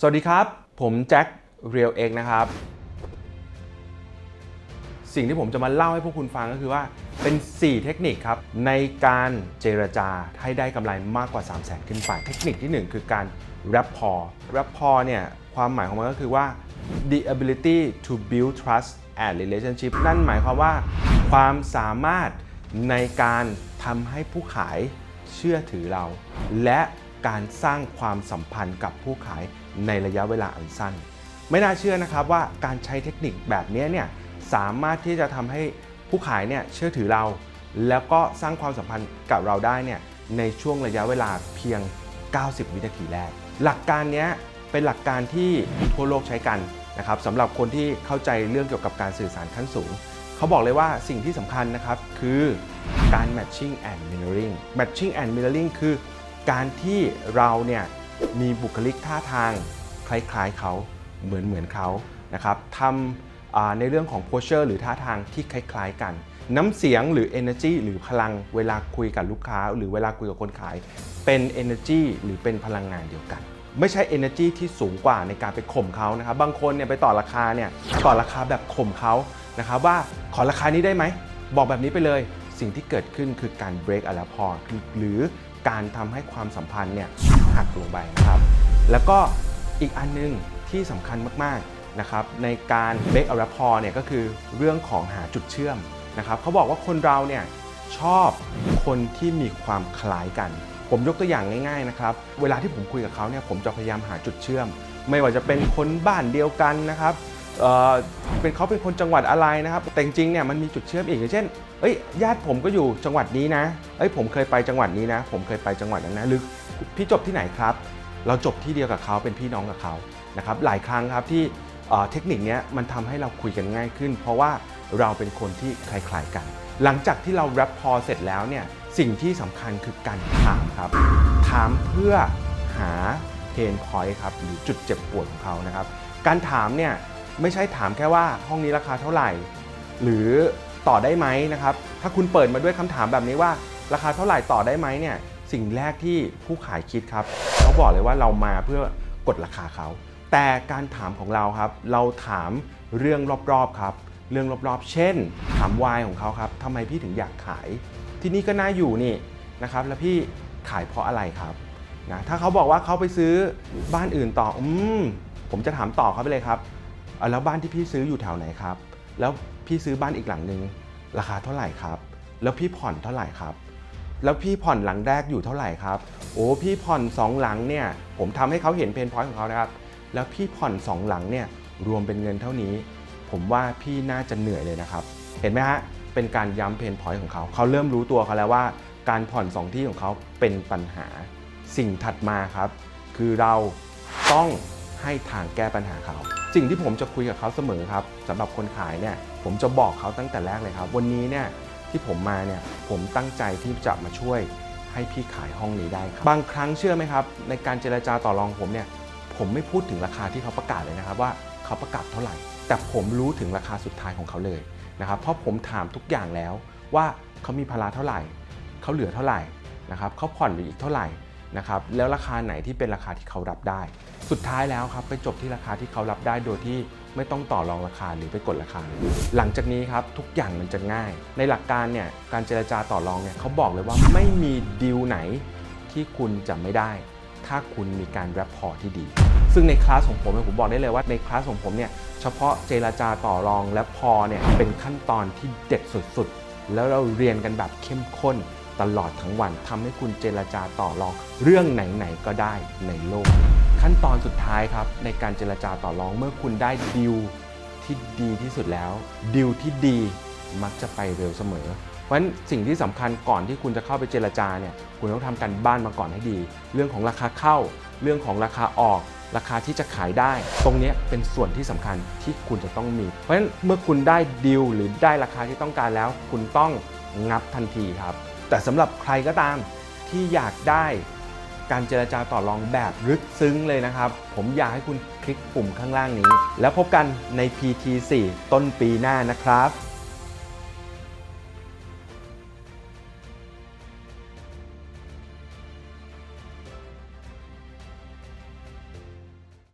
สวัสดีครับ ผมแจ็คเรียลเอ็กนะครับ สิ่งที่ผมจะมาเล่าให้พวกคุณฟังก็คือว่าเป็น 4 เทคนิคครับ ในการเจรจาให้ได้กำไรมากกว่า 3 0 0แสนขึ้นไป เทคนิคที่ 1 คือการ rapport rapport เนี่ยความหมายของมันก็คือว่า the ability to build trust and relationship นั่นหมายความว่า ความสามารถในการทำให้ผู้ขายเชื่อถือเรา และ การสร้างความสัมพันธ์กับผู้ขายในระยะเวลาอันสั้น ไม่น่าเชื่อนะครับว่าการใช้เทคนิคแบบนี้เนี่ยสามารถที่จะทำให้ผู้ขายเนี่ยเชื่อถือเรา แล้วก็สร้างความสัมพันธ์กับเราได้เนี่ยในช่วงระยะเวลาเพียง 90 วินาทีแรก หลักการนี้เป็นหลักการที่ทั่วโลกใช้กันนะครับสำหรับคนที่เข้าใจเรื่องเกี่ยวกับการสื่อสารขั้นสูง เขาบอกเลยว่าสิ่งที่สำคัญนะครับคือการ matching and mirroring matching and mirroring คือ การที่เราเนี่ยมีบุคลิกท่าทางคล้ายๆเขาเหมือนเหมือนเขานะครับทำในเรื่องของ posture หรือท่าทางที่คล้ายๆกัน น้ำเสียงหรือ energy หรือพลังเวลาคุยกับลูกค้า หรือเวลาคุยกับคนขาย เป็น energy หรือเป็นพลังงานเดียวกัน ไม่ใช่ energy ที่สูงกว่าในการไปข่มเขานะครับบางคนเนี่ยไปต่อราคาเนี่ยต่อราคาแบบข่มเขานะครับว่าขอราคานี้ได้ไหม บอกแบบนี้ไปเลยสิ่งที่เกิดขึ้นคือการ break a rapport หรือ การทำให้ความสัมพันธ์เนี่ยหักลงไปนะครับ แล้วก็อีกอันนึงที่สำคัญมากๆนะครับในการ break a rapport เนี่ยก็คือเรื่องของหาจุดเชื่อมนะครับเขาบอกว่าคนเราเนี่ยชอบคนที่มีความคล้ายกัน ผมยกตัวอย่างง่ายๆนะครับเวลาที่ผมคุยกับเขาเนี่ยผมจะพยายามหาจุดเชื่อม ไม่ว่าจะเป็นคนบ้านเดียวกันนะครับ เป็นเขาเป็นคนจังหวัดอะไรนะครับ แต่จริงเนี่ยมันมีจุดเชื่อมอีกอย่างเช่นเอ้ยญาติผมก็อยู่จังหวัดนี้นะเอ้ยผมเคยไปจังหวัดนี้นะ ผมเคยไปจังหวัดนั้นนะหรือพี่จบที่ไหนครับ เราจบที่เดียวกับเขาเป็นพี่น้องกับเขานะครับหลายครั้งครับที่เทคนิคนี้มันทำให้เราคุยกันง่ายขึ้น เพราะว่าเราเป็นคนที่คล้ายๆกัน หลังจากที่เราแรปพอเสร็จแล้วเนี่ยสิ่งที่สำคัญคือการถามครับ ถามเพื่อหาเพนพอยต์ครับหรือจุดเจ็บปวดของเขานะครับ การถามเนี่ย ไม่ใช่ถามแค่ว่าห้องนี้ราคาเท่าไหร่ หรือต่อได้ไหมนะครับ ถ้าคุณเปิดมาด้วยคำถามแบบนี้ว่า ราคาเท่าไหร่ต่อได้ไหมเนี่ยสิ่งแรกที่ผู้ขายคิดครับเขาบอกเลยว่าเรามาเพื่อกดราคาเขา แต่การถามของเราครับ เราถามเรื่องรอบๆครับเรื่องรอบๆ เช่น ถามวายของเขาครับทำไมพี่ถึงอยากขาย ที่นี่ก็น่าอยู่นี่นะครับ แล้วพี่ขายเพราะอะไรครับนะถ้าเขาบอกว่าเขาไปซื้อบ้านอื่นต่ออืมผมจะถามต่อเขาไปเลยครับ อะแล้วบ้านที่พี่ซื้ออยู่แถวไหนครับ แล้วพี่ซื้อบ้านอีกหลังหนึ่งราคาเท่าไหร่ครับ แล้วพี่ผ่อนเท่าไหร่ครับ แล้วพี่ผ่อนหลังแรกอยู่เท่าไหร่ครับ โอ้พี่ผ่อนสองหลังเนี่ยผมทำให้เขาเห็นเพนพอยต์ของเขานะครับ แล้วพี่ผ่อนสองหลังเนี่ยรวมเป็นเงินเท่านี้ ผมว่าพี่น่าจะเหนื่อยเลยนะครับ เห็นไหมฮะเป็นการย้ำเพนพอยต์ของเขา เขาเริ่มรู้ตัวเขาแล้วว่า การผ่อนสองที่ของเขาเป็นปัญหา สิ่งถัดมาครับ คือเราต้อง ให้ทางแก้ปัญหาเขาสิ่งที่ผมจะคุยกับเขาเสมอครับสำหรับคนขายเนี่ยผมจะบอกเขาตั้งแต่แรกเลยครับ วันนี้เนี่ยที่ผมมาเนี่ยผมตั้งใจที่จะมาช่วยให้พี่ขายห้องนี้ได้ครับบางครั้งเชื่อไหมครับ ในการเจรจาต่อรองผมเนี่ยผมไม่พูดถึงราคาที่เขาประกาศเลยนะครับว่าเขาประกาศเท่าไหร่ แต่ผมรู้ถึงราคาสุดท้ายของเขาเลยนะครับเพราะผมถามทุกอย่างแล้วว่าเขามีภาระเท่าไหร่ เขาเหลือเท่าไหร่นะครับเขาผ่อนเหลืออีกเท่าไหร่นะครับแล้วราคาไหนที่เป็นราคาที่เขารับได้ สุดท้ายแล้วครับไปจบที่ราคาที่เขารับได้โดยที่ไม่ต้องต่อรองราคาหรือไปกดราคา หลังจากนี้ครับทุกอย่างมันจะง่าย ในหลักการเนี่ยการเจรจาต่อรองเนี่ยเขาบอกเลยว่าไม่มีดีลไหนที่คุณจะไม่ได้ ถ้าคุณมีการแรปพอร์ที่ดี ซึ่งในคลาสของผมผมบอกได้เลยว่าในคลาสของผมเนี่ยเฉพาะเจรจาต่อรองและพอเนี่ยเป็นขั้นตอนที่เด็ดสุดๆ แล้วเราเรียนกันแบบเข้มข้น ตลอดทั้งวันทำให้คุณเจรจาต่อรองเรื่องไหนๆก็ได้ในโลก ขั้นตอนสุดท้ายครับ ในการเจรจาต่อรองเมื่อคุณได้ดีลที่ดีที่สุดแล้วดีลที่ดีมักจะไปเร็วเสมอ เพราะฉะนั้นสิ่งที่สำคัญก่อนที่คุณจะเข้าไปเจรจาเนี่ยคุณต้องทำการบ้านมาก่อนให้ดี เรื่องของราคาเข้า เรื่องของราคาออก ราคาที่จะขายได้ ตรงนี้เป็นส่วนที่สำคัญที่คุณจะต้องมี เพราะฉะนั้นเมื่อคุณได้ดีลหรือได้ราคาที่ต้องการแล้ว คุณต้องงับทันทีครับ แต่สำหรับใครก็ตามที่อยากได้การเจรจาต่อรองแบบลึกซึ้งเลยนะครับ ผมอยากให้คุณคลิกปุ่มข้างล่างนี้ แล้วพบกันใน PT4 ต้นปีหน้านะครับ